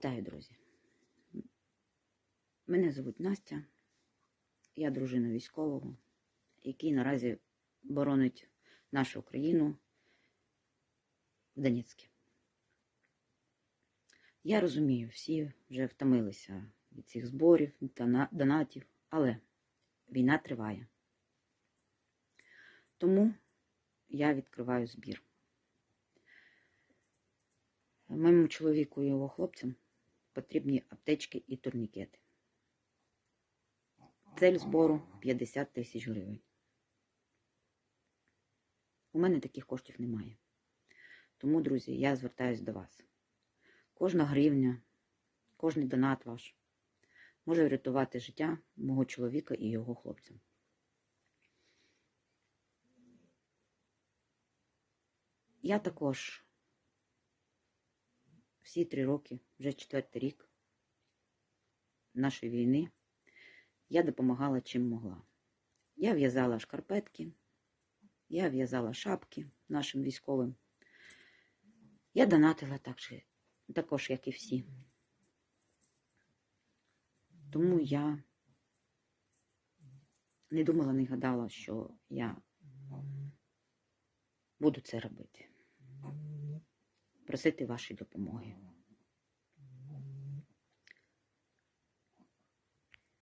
Вітаю, друзі. Мене звуть Настя. Я дружина військового, який наразі боронить нашу Україну в Донецьку. Я розумію, всі вже втомилися від цих зборів, донатів, але війна триває. Тому я відкриваю збір. Моєму чоловіку і його хлопцям потрібні аптечки і турнікети. Цель збору 50 тисяч гривень. У мене таких коштів немає. Тому, друзі, я звертаюся до вас. Кожна гривня, кожний донат ваш може врятувати життя мого чоловіка і його хлопцям. Я також всі три роки, вже четвертий рік нашої війни, я допомагала чим могла. Я в'язала шкарпетки, я в'язала шапки нашим військовим. Я донатила так же, також, як і всі. Тому я не думала, не гадала, що я буду це робити. Просити вашої допомоги.